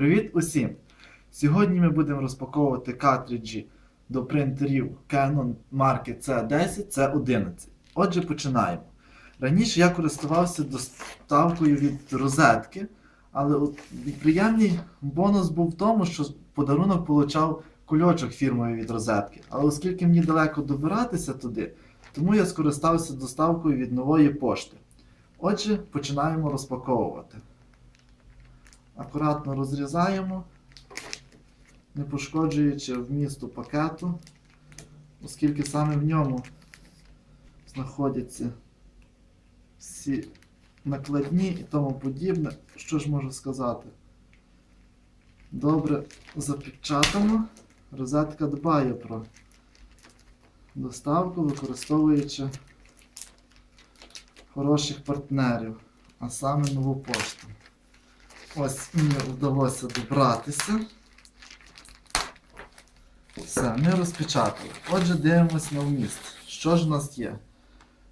Привіт усім! Сьогодні ми будемо розпаковувати картриджі до принтерів Canon марки C10, C11. Отже, починаємо. Раніше я користувався доставкою від розетки, але приємний бонус був в тому, що подарунок получав кульочок фірмовий від розетки. Але оскільки мені далеко добиратися туди, тому я скористався доставкою від нової пошти. Отже, починаємо розпаковувати. Акуратно розрізаємо, не пошкоджуючи вмісту пакету, оскільки саме в ньому знаходяться всі накладні і тому подібне. Що ж можу сказати? Добре запечатано. Розетка дбає про доставку, використовуючи хороших партнерів, а саме нову пошту. Ось мені вдалося добратися. Все, ми розпечатали. Отже, дивимось на вміст. Що ж у нас є?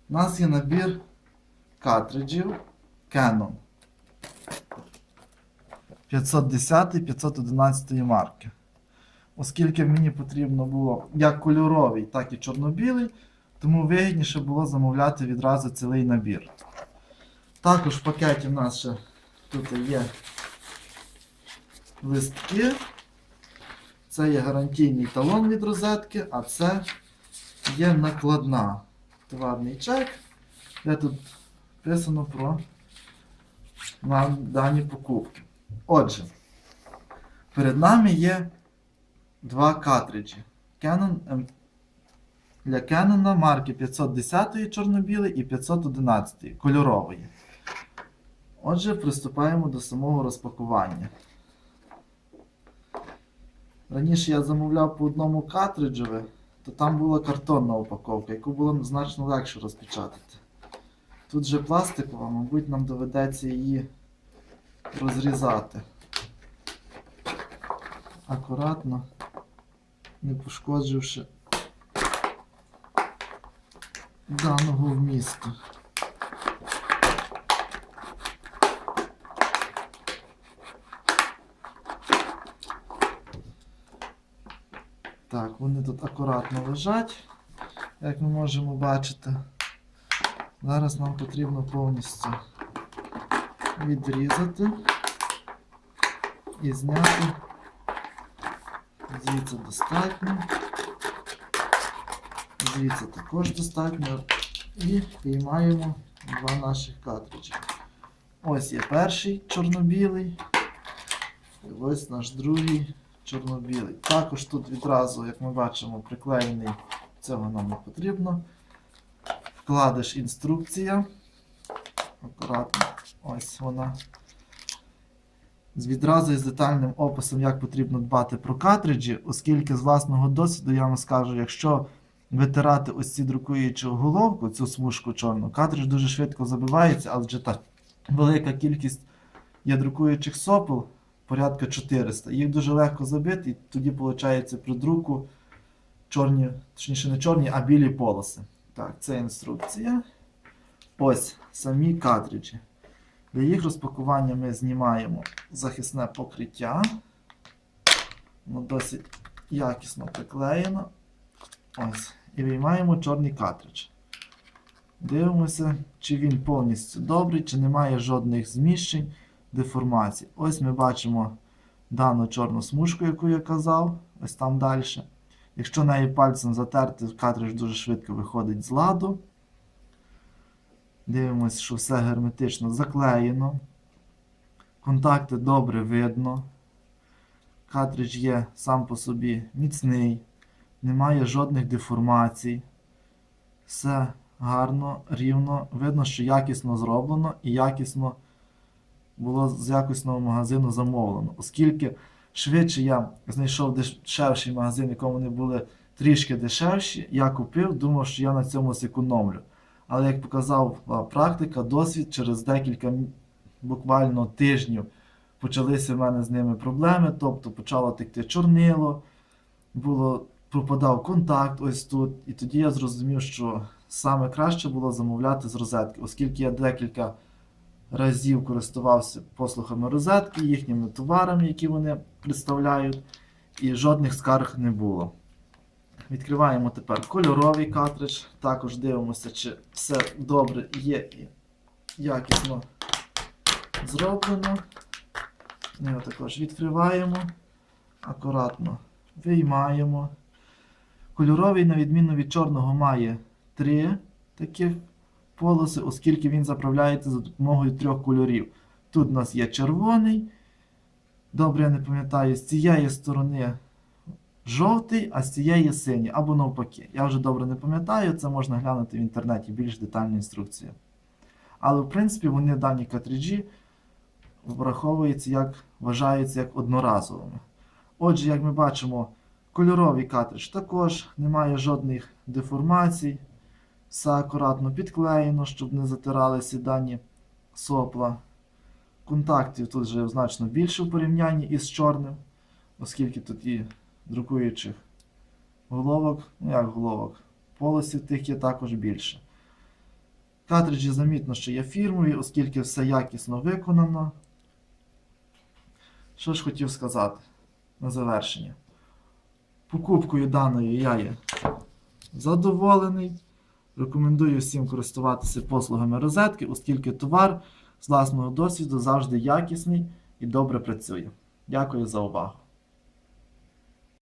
У нас є набір картриджів Canon 510-511 марки. Оскільки мені потрібно було як кольоровий, так і чорно-білий, тому вигідніше було замовляти відразу цілий набір. Також в пакеті в нас ще тут є листки. Це є гарантійний талон від розетки, а це є накладна товарний чек, де тут написано про дані покупки. Отже, перед нами є два картриджі. Canon M... Для Canon марки 510 чорно-білий і 511 кольорової. Отже, приступаємо до самого розпакування. Раніше я замовляв по одному картриджеві, то там була картонна упаковка, яку було значно легше розпечатати. Тут же пластикова, мабуть, нам доведеться її розрізати. Акуратно, не пошкодживши даного вмісту. Так, вони тут акуратно лежать, як ми можемо бачити. Зараз нам потрібно повністю відрізати і зняти. Звідси достатньо. Звідси також достатньо. І виймаємо два наших картриджі. Ось є перший чорно-білий. І ось наш другий чорно-білий. Також тут відразу, як ми бачимо, приклеєний, цього нам не потрібно. Вкладиш інструкція. Акуратно. Ось вона. Відразу із детальним описом, як потрібно дбати про картриджі, оскільки з власного досвіду я вам скажу, якщо витирати ось ці друкуючу головку, цю смужку чорну, картридж дуже швидко забивається, адже так велика кількість є друкуючих сопел, порядка 400. Їх дуже легко забити, і тоді виходить при друку чорні, точніше не чорні, а білі полоси. Так, це інструкція. Ось самі картриджі. Для їх розпакування ми знімаємо захисне покриття. Воно досить якісно приклеєно. Ось. І виймаємо чорний картридж. Дивимося, чи він повністю добрий, чи немає жодних зміщень, деформацій. Ось ми бачимо дану чорну смужку, яку я казав, ось там далі. Якщо неї пальцем затерти, картридж дуже швидко виходить з ладу. Дивимося, що все герметично заклеєно. Контакти добре видно. Картридж є сам по собі міцний, немає жодних деформацій. Все гарно, рівно. Видно, що якісно зроблено і якісно було з якісного магазину замовлено. Оскільки швидше я знайшов дешевший магазин, якому вони були трішки дешевші, я купив, думав, що я на цьому зекономлю. Але як показала практика, досвід через декілька буквально тижнів почалися в мене з ними проблеми, тобто почало текти чорнило, було, пропадав контакт ось тут. І тоді я зрозумів, що саме краще було замовляти з розетки, оскільки я декілька разів користувався послугами розетки, їхніми товарами, які вони представляють, і жодних скарг не було. Відкриваємо тепер кольоровий картридж. Також дивимося, чи все добре є і якісно зроблено. Його також відкриваємо, акуратно виймаємо. Кольоровий, на відміну від чорного, має три таких полоси, оскільки він заправляється за допомогою трьох кольорів. Тут у нас є червоний. Добре, я не пам'ятаю, з цієї сторони жовтий, а з цієї синій, або навпаки. Я вже добре не пам'ятаю, це можна глянути в інтернеті більш детальна інструкція. Але, в принципі, вони дані картриджі враховуються як вважаються як одноразовими. Отже, як ми бачимо, кольоровий картридж також немає жодних деформацій. Все акуратно підклеєно, щоб не затиралися дані сопла. Контактів тут вже значно більше в порівнянні із чорним, оскільки тут і друкуючих головок, ну як головок, полосів тих є також більше. Картриджі замітно, що є фірмові, оскільки все якісно виконано. Що ж хотів сказати на завершення. Покупкою даної я є задоволений. Рекомендую всім користуватися послугами розетки, оскільки товар з власного досвіду завжди якісний і добре працює. Дякую за увагу.